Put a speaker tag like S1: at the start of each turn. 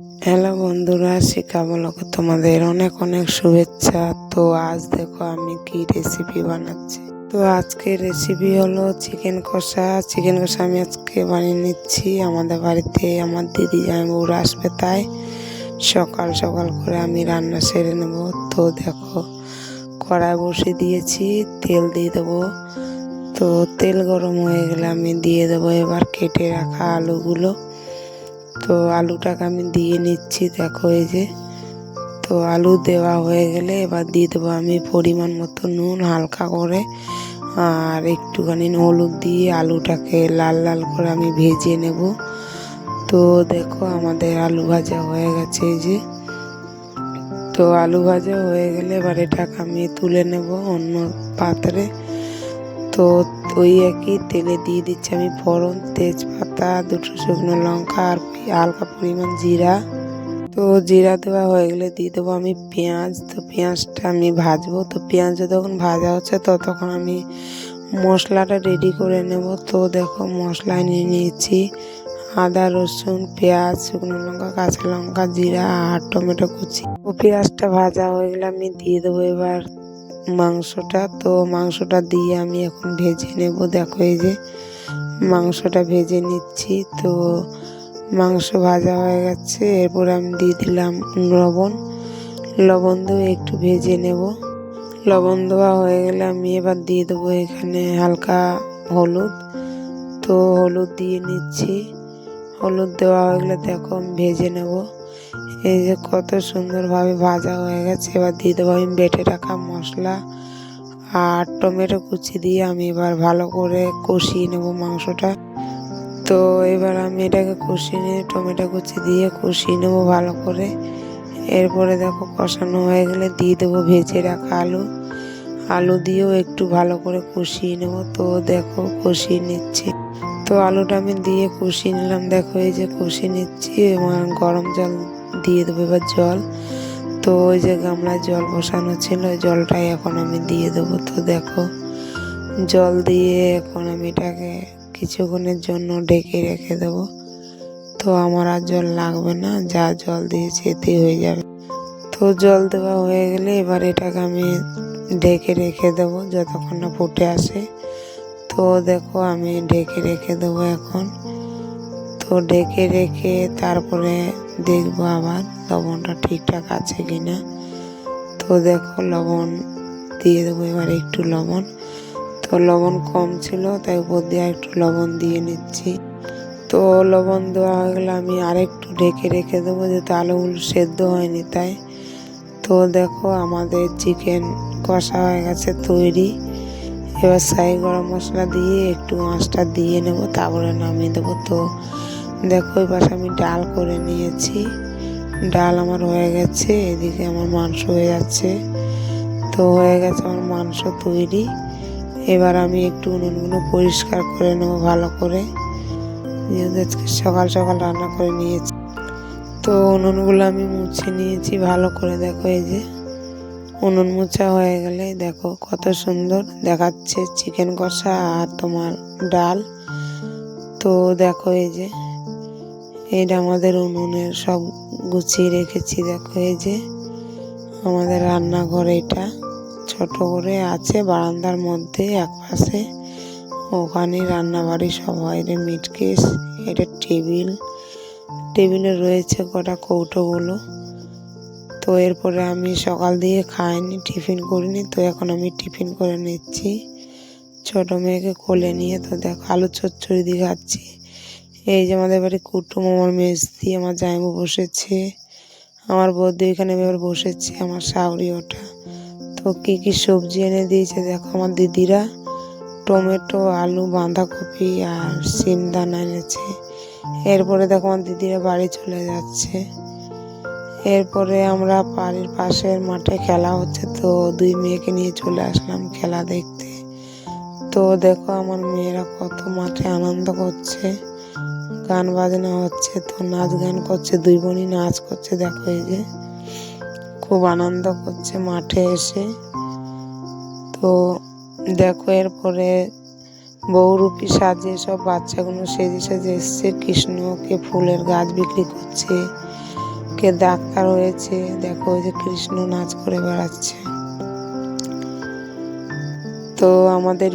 S1: Hello বন্ধুরা শিখা বলকে তোমাদের অনেক অনেক শুভেচ্ছা। তো আজ দেখো আমি কি রেসিপি বানাচ্ছি। তো আজকে রেসিপি হলো চিকেন কষা। চিকেন কষা আমি আজকে বানিয়ে নিচ্ছি আমাদের বাড়িতে। আমার দিদি জামাইবউরা আসবে তাই সকাল সকাল করে আমি রান্না সেরে নেব। তো দেখো কড়াই বসিয়ে দিয়েছি, তেল দিয়ে দেবো। তো তেল গরম হয়ে গেলে আমি দিয়ে দেবো এবার কেটে রাখা আলুগুলো। তো আলুটাকে আমি দিয়ে নিচ্ছি, দেখো এই যে। তো আলু দেওয়া হয়ে গেলে এবার দিয়ে দেবো আমি পরিমাণ মতো নুন হালকা করে। আর একটুখানি হলুদ দিয়ে আলুটাকে লাল লাল করে আমি ভেজে নেব। তো দেখো আমাদের আলু ভাজা হয়ে গেছে এই যে। তো আলু ভাজা হয়ে গেলে এবার এটাকে আমি তুলে নেব অন্য পাত্রে। তো ওই একই তেলে দিয়ে দিচ্ছি আমি ফোড়ন, তেজপাতা দুটো শুকনো লঙ্কা আর হালকা পরিমাণ জিরা। তো জিরা দেওয়া হয়ে গেলে দিয়ে দেবো আমি পেঁয়াজ। তো পেঁয়াজটা আমি ভাজবো। তো পেঁয়াজ যতক্ষণ ভাজা হচ্ছে ততক্ষণ আমি মশলাটা রেডি করে নেব। তো দেখো মশলা নিয়ে নিয়েছি। আদা, রসুন, পেঁয়াজ, শুকনো লঙ্কা, কাঁচা লঙ্কা, জিরা আর টমেটো কুচি। ও পেঁয়াজটা ভাজা হয়ে গেলে আমি দিয়ে দেবো এবার মাংসটা। তো মাংসটা দিয়ে আমি এখন ভেজে নেব। দেখো এই যে মাংসটা ভেজে নিচ্ছি। তো মাংস ভাজা হয়ে গেছে। এরপর আমি দিয়ে দিলাম লবণ। লবণ দিয়ে একটু ভেজে নেব। লবণ দেওয়া হয়ে গেলে আমি এবার দিয়ে দেবো এখানে হালকা হলুদ। তো হলুদ দিয়ে নিচ্ছি। হলুদ দেওয়া হয়ে গেলে দেখো আমি ভেজে নেব। এই যে কত সুন্দরভাবে ভাজা হয়ে গেছে। এবার দিয়ে দেবো আমি বেটে রাখা মশলা। আর টমেটো কুচি দিয়ে আমি এবার ভালো করে কষিয়ে নেব মাংসটা। তো এবার আমি এটাকে কষিয়ে নিয়ে টমেটো কুচি দিয়ে কষিয়ে নেব ভালো করে। এরপরে দেখো কষানো হয়ে গেলে দিয়ে দেবো ভেজে রাখা আলু। আলু দিয়েও একটু ভালো করে কষিয়ে নেব। তো দেখো কষিয়ে নিচ্ছি। তো আলুটা আমি দিয়ে কষিয়ে নিলাম। দেখো এই যে কষিয়ে নিচ্ছি গরম জল দিয়ে দেবো এবার জল। তো ওই যে গামলায় জল বসানো ছিল, ওই জলটাই এখন আমি দিয়ে দেবো। তো দেখো, জল দিয়ে এখন আমি এটাকে কিছুক্ষণের জন্য ঢেকে রেখে দেবো। তো আমার আর জল লাগবে না, যা জল দিয়েছি এতেই হয়ে যাবে। তো জল দেওয়া হয়ে গেলে এবার এটাকে আমি ঢেকে রেখে দেবো, যতক্ষণ না ফুটে আসে। তো দেখো, আমি ঢেকে রেখে দেবো এখন। তো ঢেকে রেখে তারপরে দেখব আবার লবণটা ঠিকঠাক আছে কি না তো দেখো লবণ দিয়ে দেবো এবার একটু লবণ। তো লবণ কম ছিল, তাই উপর দিয়ে একটু লবণ দিয়ে নিচ্ছি। তো লবণ দেওয়া হয়ে গেলে আমি আরেকটু ঢেকে রেখে দেবো, যেহেতু আলুগুলো সেদ্ধ হয়নি তাই। তো দেখো আমাদের চিকেন কষা হয়ে গেছে তৈরি। এবার সাই গরম মশলা দিয়ে একটু আঁচটা দিয়ে নেব, তারপরে নামিয়ে দেবো। তো দেখো ওই পাশে আমি ডাল করে নিয়েছি। ডাল আমার হয়ে গেছে, এদিকে আমার মাংস হয়ে যাচ্ছে। তো হয়ে গেছে আমার মাংস তৈরি। এবার আমি একটু উনুনগুলো পরিষ্কার করে নেব ভালো করে। যেহেতু সকাল সকাল রান্না করে নিয়েছি। তো উনুনগুলো আমি মুছে নিয়েছি ভালো করে, দেখো এই যে। উনুন মোছা হয়ে গেলে, দেখো কত সুন্দর দেখাচ্ছে চিকেন কষা আর তোমার ডাল। তো দেখো এই যে। এটা আমাদের উনুনের সব গুছিয়ে রেখেছি, দেখো এই যে। আমাদের রান্নাঘর এটা, ছোট করে আছে, বারান্দার মধ্যে, এক পাশে। ওখানে রান্নাবাড়ি সব হয় রে, মিটকেস, এটা টেবিল। টেবিলে রয়েছে কটা কৌটোগুলো। তো এরপরে আমি সকাল দিয়ে খাইনি, টিফিন করিনি, তো এখন আমি টিফিন করে নিচ্ছি। ছোটো মেয়েকে কোলে নিয়ে, তো দেখো আলু চচ্চড়ি দিয়ে খাচ্ছি। এই যে আমাদের বাড়ি কুটুম, আমার মেজদি, আমার জামাইবু বসেছে। আমার বৌদি এখানে এবার বসেছে, আমার শাউরি ওটা। তো কী কী সবজি এনে দিয়েছে দেখো আমার দিদিরা। টমেটো, আলু, বাঁধাকপি আর সিম দানা এনেছে। এরপরে দেখো আমার দিদিরা বাড়ি চলে যাচ্ছে। এরপরে আমরা বাড়ির পাশের মাঠে খেলা হচ্ছে, তো দুই মেয়েকে নিয়ে চলে আসলাম খেলা দেখতে। তো দেখো আমার মেয়েরা কত মাঠে আনন্দ করছে। গান বাজনা হচ্ছে, তো নাচ গান করছে, দুই বোনই নাচ করছে, দেখো এই যে। খুব আনন্দ করছে মাঠে এসে। তো দেখো এরপরে বহুরূপী সাজে, সব বাচ্চাগুলো সেজে সেজে এসছে। কৃষ্ণকে ফুলের গাছ বিক্রি করছে, কে ডাক্তার হয়েছে। দেখো ওই যে কৃষ্ণ নাচ করে বেড়াচ্ছে। তো আমাদের